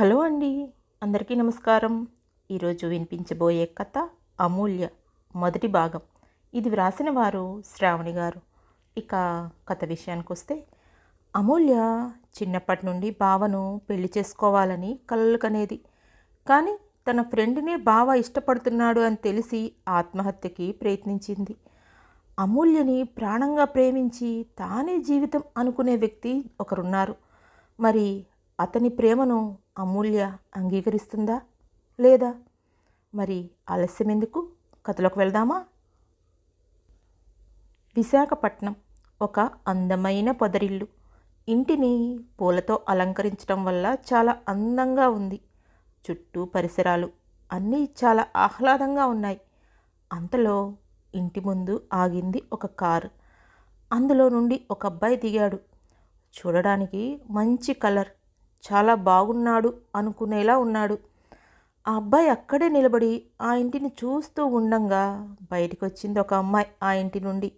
Hello అండి అందరికీ నమస్కారం. ఈరోజు వినిపించబోయే కథ అమూల్య మొదటి భాగం. ఇది వ్రాసిన వారు శ్రావణి గారు. ఇక కథ విషయానికి వస్తే అమూల్య చిన్నప్పటి నుండి బావను పెళ్ళి చేసుకోవాలని కలలు కనేది. కానీ తన ఫ్రెండ్నే బావ ఇష్టపడుతున్నాడు అని తెలిసి ఆత్మహత్యకి ప్రయత్నించింది. అమూల్యని ప్రాణంగా ప్రేమించి తానే జీవితం అనుకునే వ్యక్తి ఒకరున్నారు. మరి అతని ప్రేమను అమూల్య అంగీకరిస్తుందా? లేదా? మరి ఆలస్యం ఎందుకు? కథలోకి వెళ్దామా? విశాఖపట్నం ఒక అందమైన పొదరిల్లు. ఇంటిని పూలతో అలంకరించడం వల్ల చాలా అందంగా ఉంది. చుట్టూ పరిసరాలు అన్నీ చాలా ఆహ్లాదంగా ఉన్నాయి. అంతలో ఇంటి ముందు ఆగింది ఒక కారు. అందులో నుండి ఒక అబ్బాయి దిగాడు. చూడడానికి మంచి కలర్. చాలా బాగున్నాడు అనుకునేలా ఉన్నాడు. ఆ అబ్బాయి అక్కడే నిలబడి ఆ ఇంటిని చూస్తూ ఉండంగా బయటికి వచ్చింది ఒక అమ్మాయి ఆ ఇంటి నుండి.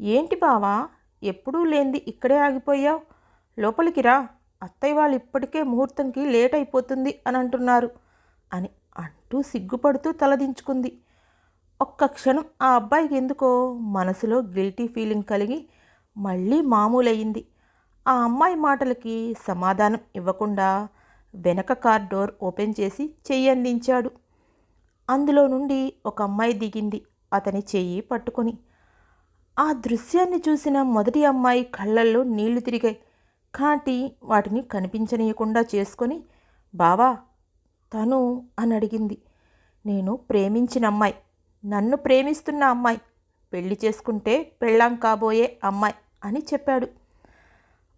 ఏంటి బావా ఎప్పుడూ లేంది ఇక్కడే ఆగిపోయావు? లోపలికి రా అత్తయ్య వాళ్ళు ఇప్పటికే ముహూర్తంకి లేట్ అయిపోతుంది అని అంటున్నారు అని అంటూ సిగ్గుపడుతూ తలదించుకుంది ఒక్క క్షణం ఆ అబ్బాయికి ఎందుకో మనసులో గిల్టీ ఫీలింగ్ కలిగి మళ్ళీ మామూలయ్యింది. ఆ అమ్మాయి మాటలకి సమాధానం ఇవ్వకుండా వెనక కార్ డోర్ ఓపెన్ చేసి చెయ్యి అందించాడు. అందులో నుండి ఒక అమ్మాయి దిగింది అతని చెయ్యి పట్టుకొని. ఆ దృశ్యాన్ని చూసిన మొదటి అమ్మాయి కళ్ళల్లో నీళ్ళు తిరిగాయి. కాటి వాటిని కనిపించనీయకుండా చేసుకొని బావా తను అని అడిగింది. నేను ప్రేమించిన అమ్మాయి. నన్ను ప్రేమిస్తున్న అమ్మాయి. పెళ్ళి చేసుకుంటే పెళ్ళాం కాబోయే అమ్మాయి అని చెప్పాడు.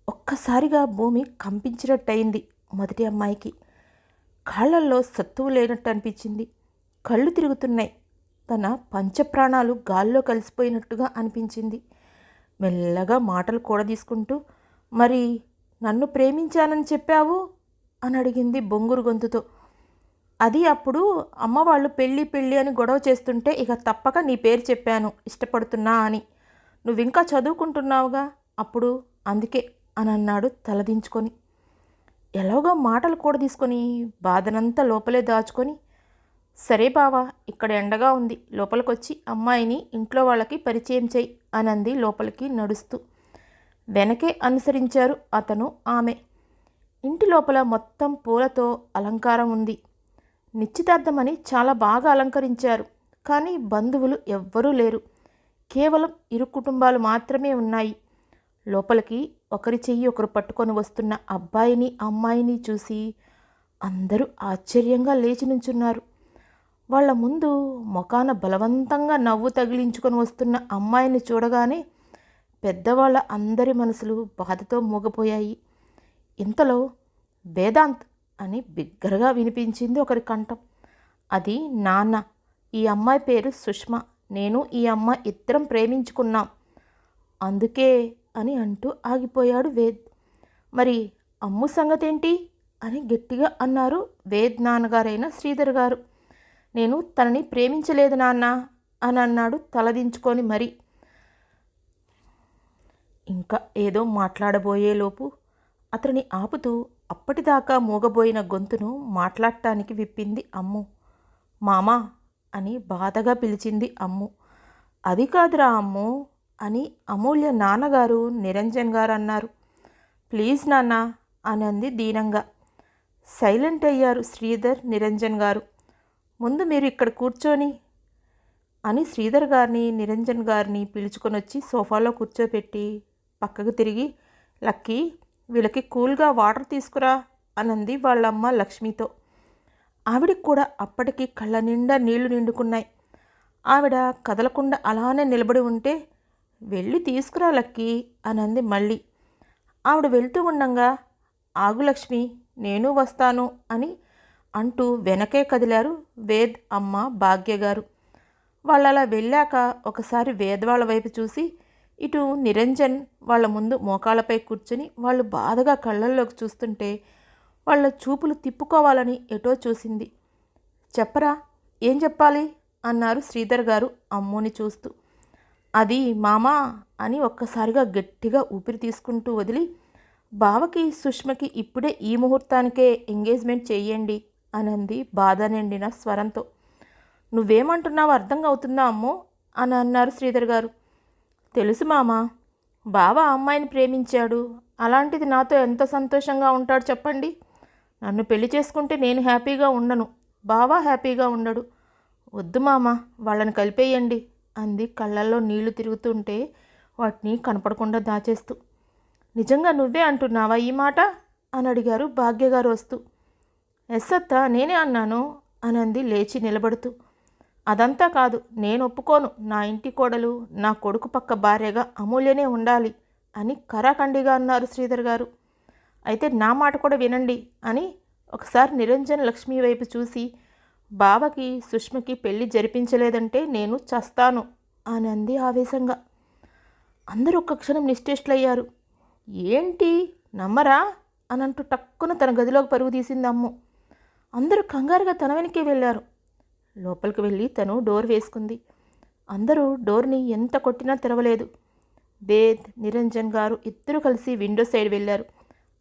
ఒక్కసారిగా భూమి కంపించినట్టయింది మొదటి అమ్మాయికి. కాళ్ళల్లో సత్తువు లేనట్టు అనిపించింది. కళ్ళు తిరుగుతున్నాయి. తన పంచప్రాణాలు గాల్లో కలిసిపోయినట్టుగా అనిపించింది. మెల్లగా మాటలు కూడా తీసుకుంటూ మరి నన్ను ప్రేమించానని చెప్పావు? అని అడిగింది బొంగురు గొంతుతో. అది అప్పుడు అమ్మ వాళ్ళు పెళ్ళి పెళ్ళి అని గొడవ చేస్తుంటే ఇక తప్పక నీ పేరు చెప్పాను ఇష్టపడుతున్నా అని. నువ్వింకా చదువుకుంటున్నావుగా? అప్పుడు అందుకే. అని అన్నాడు తలదించుకొని. ఎలాగో మాటలు కూడా తీసుకొని బాధనంతా లోపలే దాచుకొని సరే బావా ఇక్కడ ఎండగా ఉంది లోపలికొచ్చి అమ్మాయిని ఇంట్లో వాళ్ళకి పరిచయం చేయి అనంది లోపలికి నడుస్తూ. వెనకే అనుసరించారు అతను ఆమె. ఇంటి లోపల మొత్తం పూలతో అలంకారం ఉంది. నిశ్చితార్థమని చాలా బాగా అలంకరించారు కానీ బంధువులు ఎవ్వరూ లేరు. కేవలం ఇరు కుటుంబాలు మాత్రమే ఉన్నాయి. లోపలికి ఒకరి చెయ్యి ఒకరు పట్టుకొని వస్తున్న అబ్బాయిని అమ్మాయిని చూసి అందరూ ఆశ్చర్యంగా లేచి నుంచున్నారు. వాళ్ళ ముందు ముఖాన బలవంతంగా నవ్వు తగిలించుకొని వస్తున్న అమ్మాయిని చూడగానే పెద్దవాళ్ళ అందరి మనసులు బాధతో మూగపోయాయి. ఇంతలో వేదాంత్ అని బిగ్గరగా వినిపించింది ఒకరి కంఠం. అది నాన్న ఈ అమ్మాయి పేరు సుష్మ నేను ఈ అమ్మాయి ఇద్దరం ప్రేమించుకున్నాం. అందుకే అని అంటూ ఆగిపోయాడు వేద్. మరి అమ్ము సంగతేంటి? అని గట్టిగా అన్నారు వేద్ నాన్నగారైన శ్రీధర్ గారు. నేను తనని ప్రేమించలేదు నాన్న అని అన్నాడు తలదించుకొని మరి. ఇంకా ఏదో మాట్లాడబోయేలోపు అతని ఆపుతూ అప్పటిదాకా మూగబోయిన గొంతును మాట్లాడటానికి విప్పింది అమ్ము. మామా అని బాధగా పిలిచింది అమ్ము. అది కాదురా అమ్ము అని అమూల్య నాన్నగారు నిరంజన్ గారు అన్నారు ప్లీజ్ నాన్న అని అంది దీనంగా. సైలెంట్ అయ్యారు శ్రీధర్ నిరంజన్ గారు. ముందు మీరు ఇక్కడ కూర్చొని అని శ్రీధర్ గారిని నిరంజన్ గారిని పిలుచుకొని వచ్చి సోఫాలో కూర్చోపెట్టి పక్కకు తిరిగి లక్కీ వీళ్ళకి కూల్గా వాటర్ తీసుకురా అనంది వాళ్ళమ్మ లక్ష్మితో. ఆవిడకి కూడా అప్పటికి కళ్ళ నిండా నీళ్ళు నిండుకున్నాయి. ఆవిడ కదలకుండా అలానే నిలబడి ఉంటే వెళ్ళి తీసుకురా లక్కీ అనంది మళ్ళీ. ఆవిడ వెళ్తూ ఉండంగా ఆగు లక్ష్మి నేను వస్తాను అని అంటూ వెనకే కదిలారు వేద్ అమ్మ భాగ్య గారు వాళ్ళు అలా వెళ్ళాక ఒకసారి వేద్ వాళ్ళ వైపు చూసి ఇటు నిరంజన్ వాళ్ళ ముందు మోకాళ్ళపై కూర్చుని వాళ్ళు బాధగా కళ్ళల్లోకి చూస్తుంటే వాళ్ళ చూపులు తిప్పుకోవాలని ఎటో చూసింది. చెప్పరా ఏం చెప్పాలి? అన్నారు శ్రీధర్ గారు అమ్ముని చూస్తూ. అది మామా అని ఒక్కసారిగా గట్టిగా ఊపిరి తీసుకుంటూ వదిలి బావకి సుష్మకి ఇప్పుడే ఈ ముహూర్తానికే ఎంగేజ్మెంట్ చేయండి అనంది బాధ నిండిన స్వరంతో. నువ్వేమంటున్నావు అర్థం అవుతుందా అమ్మో అని అన్నారు శ్రీధర్ గారు. తెలుసు మామ బావ అమ్మాయిని ప్రేమించాడు. అలాంటిది నాతో ఎంత సంతోషంగా ఉంటాడు చెప్పండి. నన్ను పెళ్ళి చేసుకుంటే నేను హ్యాపీగా ఉండను. బావా హ్యాపీగా ఉండడు. వద్దు మామ వాళ్ళని కలిపేయండి. అంది కళ్ళల్లో నీళ్ళు తిరుగుతుంటే వాటిని కనపడకుండా దాచేస్తూ. నిజంగా నువ్వే అంటున్నావా ఈ మాట? అని అడిగారు భాగ్యగారు వస్తూ. ఎస్ అత్త నేనే అన్నాను అని అంది లేచి నిలబడుతూ. అదంతా కాదు నేను ఒప్పుకోను. నా ఇంటి కోడలు నా కొడుకు పక్క భార్యగా అమూల్యనే ఉండాలి అని కరాఖండిగా అన్నారు శ్రీధర్ గారు. అయితే నా మాట కూడా వినండి అని ఒకసారి నిరంజన్ లక్ష్మి వైపు చూసి బావకి సుష్మకి పెళ్ళి జరిపించలేదంటే నేను చస్తాను అని అంది ఆవేశంగా. అందరూ ఒక్క క్షణం నిశ్చేష్లయ్యారు ఏంటి? నమ్మరా? అని అంటూ టక్కున తన గదిలోకి పరుగు తీసింది అమ్ము. అందరూ కంగారుగా తన వెనకే వెళ్ళారు. లోపలికి వెళ్ళి తను డోర్ వేసుకుంది. అందరూ డోర్ని ఎంత కొట్టినా తెరవలేదు. వేద్ నిరంజన్ గారు ఇద్దరు కలిసి విండో సైడ్ వెళ్ళారు.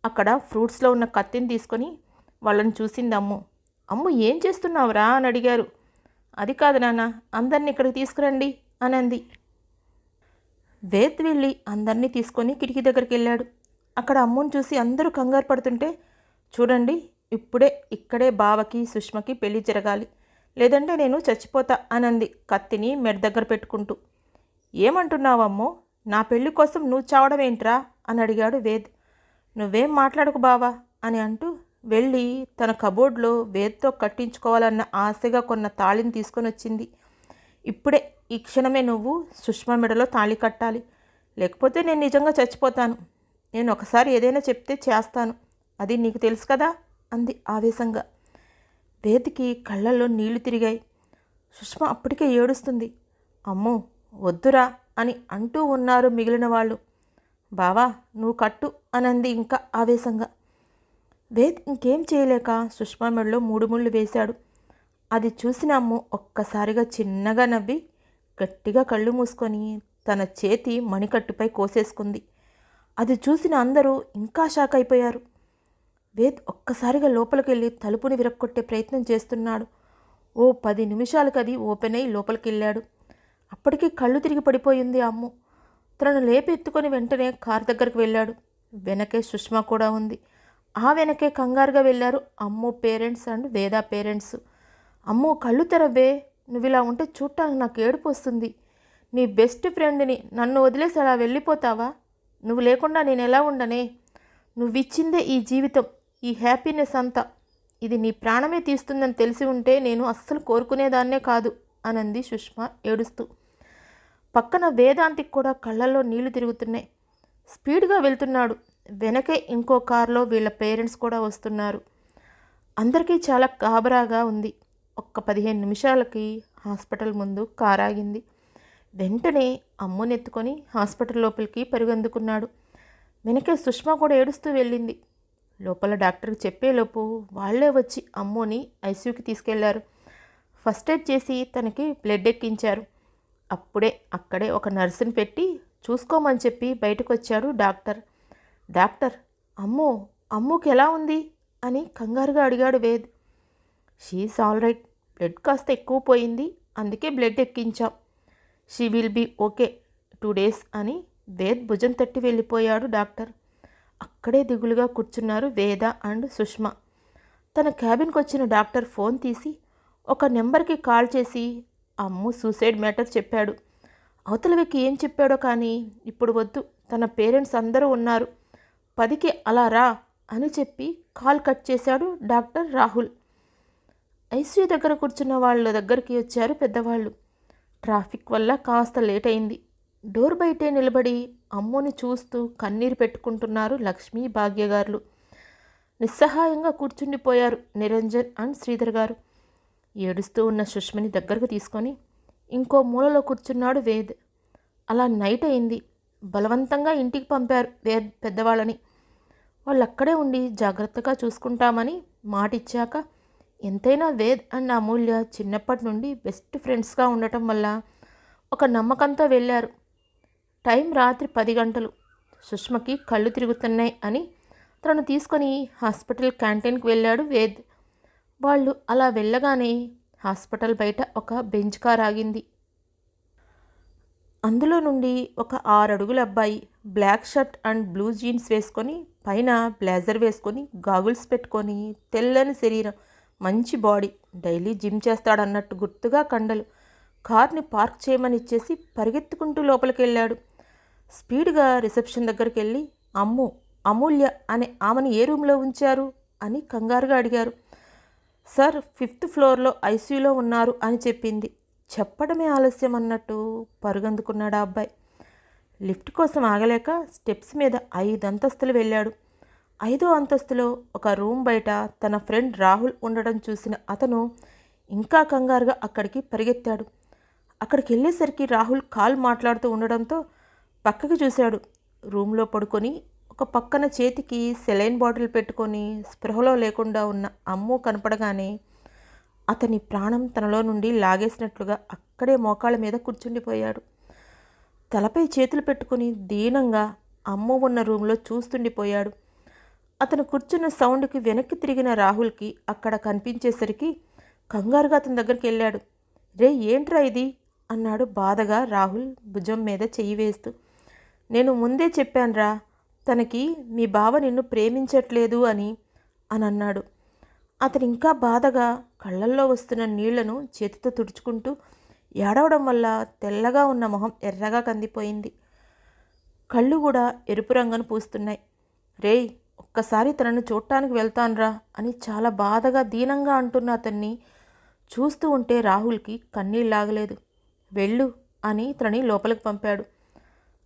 అక్కడ ఫ్రూట్స్లో ఉన్న కత్తిని తీసుకొని వాళ్ళని చూసింది అమ్ము ఏం చేస్తున్నావురా అని అడిగారు. అది కాదు నాన్న అందరిని ఇక్కడికి తీసుకురండి అని అంది. వేద్ వెళ్ళి అందరినీ తీసుకొని కిటికీ దగ్గరికి వెళ్ళాడు. అక్కడ అమ్ముని చూసి అందరూ కంగారు పడుతుంటే చూడండి ఇప్పుడే ఇక్కడే బావకి సుష్మకి పెళ్ళి జరగాలి. లేదంటే నేను చచ్చిపోతా అనంది కత్తిని మెడ దగ్గర పెట్టుకుంటూ. ఏమంటున్నావమ్మో నా పెళ్ళి కోసం నువ్వు చావడం ఏంట్రా అని అడిగాడు వేద్. నువ్వేం మాట్లాడకు బావా అని అంటూ వెళ్ళి తన కబోర్డ్లో వేత్తో కట్టించుకోవాలన్న ఆశగా కొన్న తాళిని తీసుకొని వచ్చింది. ఇప్పుడే ఈ క్షణమే నువ్వు సుష్మా మెడలో తాళి కట్టాలి. లేకపోతే నేను నిజంగా చచ్చిపోతాను. నేను ఒకసారి ఏదైనా చెప్తే చేస్తాను. అది నీకు తెలుసు కదా? అంది ఆవేశంగా. వేదికి కళ్ళల్లో నీళ్ళు తిరిగాయి. సుష్మ అప్పటికే ఏడుస్తుంది. అమ్మో వద్దురా అని అంటూ ఉన్నారు మిగిలిన వాళ్ళు. బావా నువ్వు కట్టు అనంది ఇంకా ఆవేశంగా. వేద్ ఇంకేం చేయలేక సుష్మా మెడలో మూడు ముళ్ళు వేశాడు. అది చూసిన అమ్ము ఒక్కసారిగా చిన్నగా నవ్వి గట్టిగా కళ్ళు మూసుకొని తన చేతి మణికట్టుపై కోసేసుకుంది. అది చూసిన అందరూ ఇంకా షాక్ అయిపోయారు. వేద్ ఒక్కసారిగా లోపలికి వెళ్ళి తలుపుని విరక్కొట్టే ప్రయత్నం చేస్తున్నాడు. ఓ పది నిమిషాలకు అది ఓపెన్ అయి లోపలికి వెళ్ళాడు అప్పటికి కళ్ళు తిరిగి పడిపోయింది అమ్ము. తనను లేపి ఎత్తుకొని వెంటనే కారు దగ్గరికి వెళ్ళాడు. వెనకే సుష్మా కూడా ఉంది. ఆ వెనకే కంగారుగా వెళ్ళారు. Ammu parents and Veda parents. అమ్మో కళ్ళు తెరవే. నువ్వు ఇలా ఉంటే చూడటానికి నాకు ఏడుపు వస్తుంది. నీ బెస్ట్ ఫ్రెండ్ని నన్ను వదిలేసి అలా వెళ్ళిపోతావా? నువ్వు లేకుండా నేను ఎలా ఉండనే? నువ్విచ్చిందే ఈ జీవితం ఈ హ్యాపీనెస్ అంతా. ఇది నీ ప్రాణమే తీస్తుందని తెలిసి ఉంటే నేను అస్సలు కోరుకునేదాన్నే కాదు అనంది సుష్మా ఏడుస్తూ. పక్కన వేదాంతికి కూడా కళ్ళల్లో నీళ్ళు తిరుగుతున్నాయి. స్పీడ్గా వెళ్తున్నాడు. వెనకే ఇంకో కారులో వీళ్ళ పేరెంట్స్ కూడా వస్తున్నారు. అందరికీ చాలా గాబరాగా ఉంది. ఒక్క పదిహేను నిమిషాలకి హాస్పిటల్ ముందు కారు ఆగింది వెంటనే అమ్మునెత్తుకొని హాస్పిటల్ లోపలికి పరుగందుకున్నాడు. వెనకే సుష్మా కూడా ఏడుస్తూ వెళ్ళింది. లోపల డాక్టర్కి చెప్పేలోపు వాళ్ళే వచ్చి అమ్ముని ఐసీయూకి తీసుకెళ్ళారు. ఫస్ట్ ఎయిడ్ చేసి తనకి బ్లడ్ ఎక్కించారు. అప్పుడే అక్కడే ఒక నర్సుని పెట్టి చూసుకోమని చెప్పి బయటకు వచ్చాడు డాక్టర్. డాక్టర్ అమ్మో అమ్ముకి ఎలా ఉంది? అని కంగారుగా అడిగాడు Ved. She's all right blood కాస్త ఎక్కువ పోయింది అందుకే blood ఎక్కించాం. She will be okay two days అని వేద్ భుజం తట్టి వెళ్ళిపోయాడు డాక్టర్. అక్కడే దిగులుగా కూర్చున్నారు వేద అండ్ సుష్మా. తన క్యాబిన్కి వచ్చిన డాక్టర్ ఫోన్ తీసి ఒక నెంబర్కి కాల్ చేసి అమ్ము సూసైడ్ మ్యాటర్ చెప్పాడు. అవతల వ్యక్తి ఏం చెప్పాడో కానీ ఇప్పుడు వద్దు తన పేరెంట్స్ అందరూ ఉన్నారు. పదికి అలా రా అని చెప్పి కాల్ కట్ చేశాడు డాక్టర్ రాహుల్. ఐసీయూ దగ్గర కూర్చున్న వాళ్ళ దగ్గరికి వచ్చారు పెద్దవాళ్ళు. ట్రాఫిక్ వల్ల కాస్త లేట్ అయింది. డోర్ బయటే నిలబడి అమ్ముని చూస్తూ కన్నీరు పెట్టుకుంటున్నారు లక్ష్మీ భాగ్యగారులు నిస్సహాయంగా కూర్చుండిపోయారు నిరంజన్ అండ్ శ్రీధర్ గారు. ఏడుస్తూ ఉన్న సుష్మని దగ్గరకు తీసుకొని ఇంకో మూలలో కూర్చున్నాడు వేద్. అలా నైట్ అయింది. బలవంతంగా ఇంటికి పంపారు వేద్ పెద్దవాళ్ళని. వాళ్ళు అక్కడే ఉండి జాగ్రత్తగా చూసుకుంటామని మాటిచ్చాక ఎంతైనా వేద్ అండ్ అమూల్య చిన్నప్పటి నుండి బెస్ట్ ఫ్రెండ్స్గా ఉండటం వల్ల ఒక నమ్మకంతో వెళ్ళారు. టైం రాత్రి పది గంటలు. సుష్మకి కళ్ళు తిరుగుతున్నాయి అని తనను తీసుకొని హాస్పిటల్ క్యాంటీన్కి వెళ్ళాడు వేద్. వాళ్ళు అలా వెళ్ళగానే హాస్పిటల్ బయట ఒక బెంచ్ కార్ ఆగింది. అందులో నుండి ఒక ఆరు అడుగుల అబ్బాయి black shirt and blue jeans వేసుకొని పైన బ్లేజర్ వేసుకొని గాగుల్స్ పెట్టుకొని తెల్లని శరీరం మంచి బాడీ డైలీ జిమ్ చేస్తాడన్నట్టు గుర్తుగా కండలు కార్ని పార్క్ చేయమని ఇచ్చేసి పరిగెత్తుకుంటూ లోపలికి వెళ్ళాడు స్పీడ్గా రిసెప్షన్ దగ్గరికి వెళ్ళి అమ్ము అమూల్య అనే ఆమెను ఏ రూమ్లో ఉంచారు? అని కంగారుగా అడిగారు. సార్ ఫిఫ్త్ ఫ్లోర్లో ఐసీయూలో ఉన్నారు అని చెప్పింది. చెప్పడమే ఆలస్యం అన్నట్టు పరుగందుకున్నాడు ఆ అబ్బాయి. లిఫ్ట్ కోసం ఆగలేక స్టెప్స్ మీద ఐదు అంతస్తులు వెళ్ళాడు. ఐదో అంతస్తులో ఒక రూమ్ బయట తన ఫ్రెండ్ రాహుల్ ఉండడం చూసిన అతను ఇంకా కంగారుగా అక్కడికి పరిగెత్తాడు. అక్కడికి వెళ్ళేసరికి రాహుల్ కాల్ మాట్లాడుతూ ఉండడంతో పక్కకి చూశాడు. రూమ్లో పడుకొని ఒక పక్కన చేతికి సెలైన్ బాటిల్ పెట్టుకొని స్పృహలో లేకుండా ఉన్న అమ్ము కనపడగానే అతని ప్రాణం తనలో నుండి లాగేసినట్లుగా అక్కడే మోకాళ్ళ మీద కూర్చుండిపోయాడు. తలపై చేతులు పెట్టుకుని దీనంగా అమ్మ ఉన్న రూమ్లో చూస్తుండిపోయాడు. అతను కూర్చున్న సౌండ్కి వెనక్కి తిరిగిన రాహుల్కి అక్కడ కనిపించేసరికి కంగారుగా అతని దగ్గరికి వెళ్ళాడు. రే ఏంట్రా ఇది? అన్నాడు బాధగా రాహుల్ భుజం మీద చెయ్యి వేస్తూ. నేను ముందే చెప్పానురా తనకి మీ బావ నిన్ను ప్రేమించట్లేదు అని అని అన్నాడు. అతను ఇంకా బాధగా కళ్ళల్లో వస్తున్న నీళ్ళను చేతితో తుడుచుకుంటూ ఏడవడం వల్ల తెల్లగా ఉన్న మొహం ఎర్రగా కందిపోయింది. కళ్ళు కూడా ఎరుపు రంగును పూస్తున్నాయి. రేయ్ ఒక్కసారి తనను చూడటానికి వెళ్తాన్రా అని చాలా బాధగా దీనంగా అంటున్న అతన్ని చూస్తూ ఉంటే రాహుల్కి కన్నీళ్ళాగలేదు వెళ్ళు అని తనని లోపలికి పంపాడు.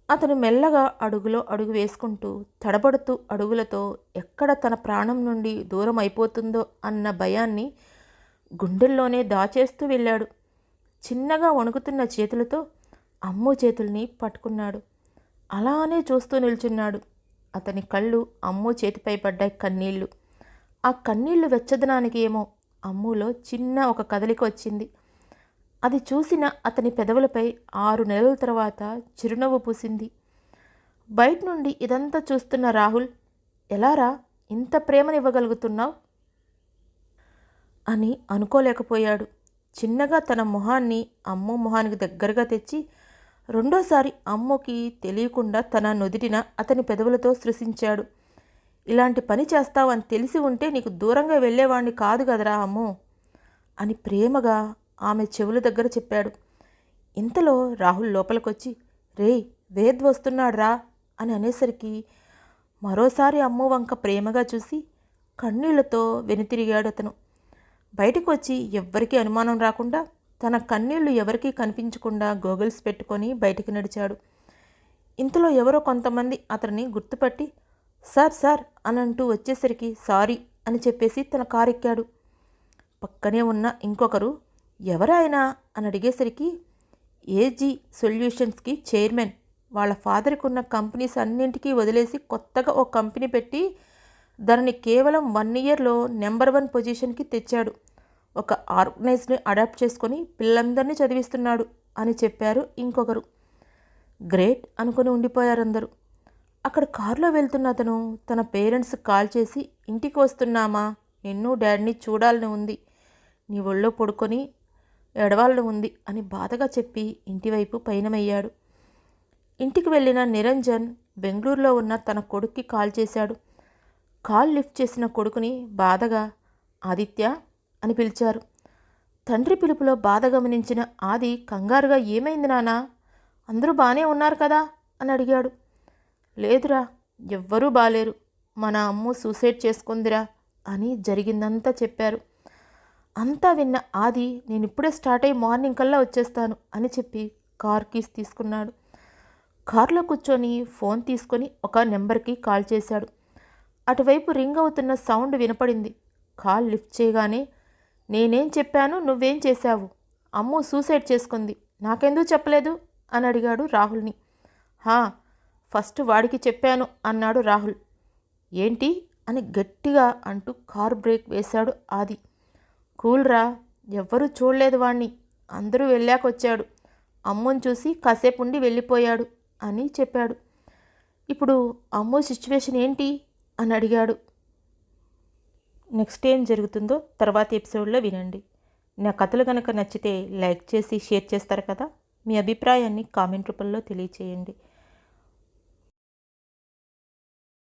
అతను మెల్లగా అడుగులో అడుగు వేసుకుంటూ తడబడుతూ అడుగులతో ఎక్కడ తన ప్రాణం నుండి దూరం అయిపోతుందో అన్న భయాన్ని గుండెల్లోనే దాచేస్తూ వెళ్ళాడు. చిన్నగా వణుకుతున్న చేతులతో అమ్ము చేతుల్ని పట్టుకున్నాడు. అలానే చూస్తూ నిల్చున్నాడు. అతని కళ్ళు అమ్ము చేతిపై పడ్డాయి కన్నీళ్ళు. ఆ కన్నీళ్ళు వెచ్చదనానికి ఏమో అమ్ములో చిన్న ఒక కదలిక వచ్చింది. అది చూసిన అతని పెదవులపై ఆరు నెలల తర్వాత చిరునవ్వు పూసింది. బయట నుండి ఇదంతా చూస్తున్న రాహుల్ ఎలారా ఇంత ప్రేమనివ్వగలుగుతున్నావు? అని అనుకోలేకపోయాడు. చిన్నగా తన మొహాన్ని అమ్మో మొహానికి దగ్గరగా తెచ్చి రెండోసారి అమ్ముకి తెలియకుండా తన నుదిటిన అతని పెదవులతో సృశించాడు ఇలాంటి పని చేస్తావని తెలిసి ఉంటే నీకు దూరంగా వెళ్ళేవాణ్ణి కాదు కదరా అమ్ము అని ప్రేమగా ఆమె చెవుల దగ్గర చెప్పాడు. ఇంతలో రాహుల్ లోపలికొచ్చి రేయ్ వేద్ వస్తున్నాడ్రా అని అనేసరికి మరోసారి అమ్మ వంక ప్రేమగా చూసి కన్నీళ్ళతో వెనుతిరిగాడు అతను. బయటకు వచ్చి ఎవ్వరికీ అనుమానం రాకుండా తన కన్నీళ్ళు ఎవరికీ కనిపించకుండా గోగుల్స్ పెట్టుకొని బయటికి నడిచాడు. ఇంతలో ఎవరో కొంతమంది అతన్ని గుర్తుపట్టి సార్ సార్ అని అంటూ వచ్చేసరికి సారీ అని చెప్పేసి తన కారెక్కాడు. పక్కనే ఉన్న ఇంకొకరు ఎవరాయనా అని అడిగేసరికి ఏజీ సొల్యూషన్స్కి చైర్మన్. వాళ్ళ ఫాదర్కి ఉన్న కంపెనీస్ అన్నింటికీ వదిలేసి కొత్తగా ఓ కంపెనీ పెట్టి దానిని కేవలం వన్ ఇయర్లో నెంబర్ వన్ పొజిషన్కి తెచ్చాడు. ఒక ఆర్గనైజ్ని అడాప్ట్ చేసుకొని పిల్లలందరినీ చదివిస్తున్నాడు అని చెప్పారు ఇంకొకరు. గ్రేట్ అనుకుని ఉండిపోయారు అందరూ అక్కడ కారులో వెళ్తున్న అతను తన పేరెంట్స్కి కాల్ చేసి ఇంటికి వస్తున్నామా? నిన్ను డాడీని చూడాలని ఉంది. నీ ఒళ్ళో పడుకొని ఎడవాలని ఉంది అని బాధగా చెప్పి ఇంటివైపు పయనమయ్యాడు. ఇంటికి వెళ్ళిన నిరంజన్ బెంగళూరులో ఉన్న తన కొడుక్కి కాల్ చేశాడు. కాల్ లిఫ్ట్ చేసిన కొడుకుని బాధగా ఆదిత్య అని పిలిచారు. తండ్రి పిలుపులో బాధ గమనించిన ఆది కంగారుగా ఏమైంది నానా అందరూ బాగానే ఉన్నారు కదా? అని అడిగాడు. లేదురా ఎవ్వరూ బాలేరు. మన అమ్ము సూసైడ్ చేసుకుందిరా అని జరిగిందంతా చెప్పారు. అంతా విన్న ఆది నేను ఇప్పుడే స్టార్ట్ అయ్యి మార్నింగ్ కల్లా వచ్చేస్తాను అని చెప్పి కార్ కీస్ తీసుకున్నాడు. కారులో కూర్చొని ఫోన్ తీసుకొని ఒక నెంబర్కి కాల్ చేశాడు. అటువైపు రింగ్ అవుతున్న సౌండ్ వినపడింది. కాల్ లిఫ్ట్ చేయగానే నేనేం చెప్పాను నువ్వేం చేశావు? అమ్ము సూసైడ్ చేసుకుంది. నాకెందుకు చెప్పలేదు? అని అడిగాడు రాహుల్ని. హా ఫస్ట్ వాడికి చెప్పాను అన్నాడు రాహుల్. ఏంటి? అని గట్టిగా అంటూ కార్ బ్రేక్ వేశాడు ఆది. కూల్రా ఎవ్వరూ చూడలేదు వాణ్ణి. అందరూ వెళ్ళాకొచ్చాడు. అమ్ముని చూసి కాసేపు ఉండి వెళ్ళిపోయాడు అని చెప్పాడు. ఇప్పుడు అమ్మో సిచ్యువేషన్ ఏంటి? అని అడిగాడు. నెక్స్ట్ ఏం జరుగుతుందో తర్వాత ఎపిసోడ్లో వినండి. నా కథలు కనుక నచ్చితే లైక్ చేసి షేర్ చేస్తారు కదా? మీ అభిప్రాయాన్ని కామెంట్ రూపంలో తెలియచేయండి.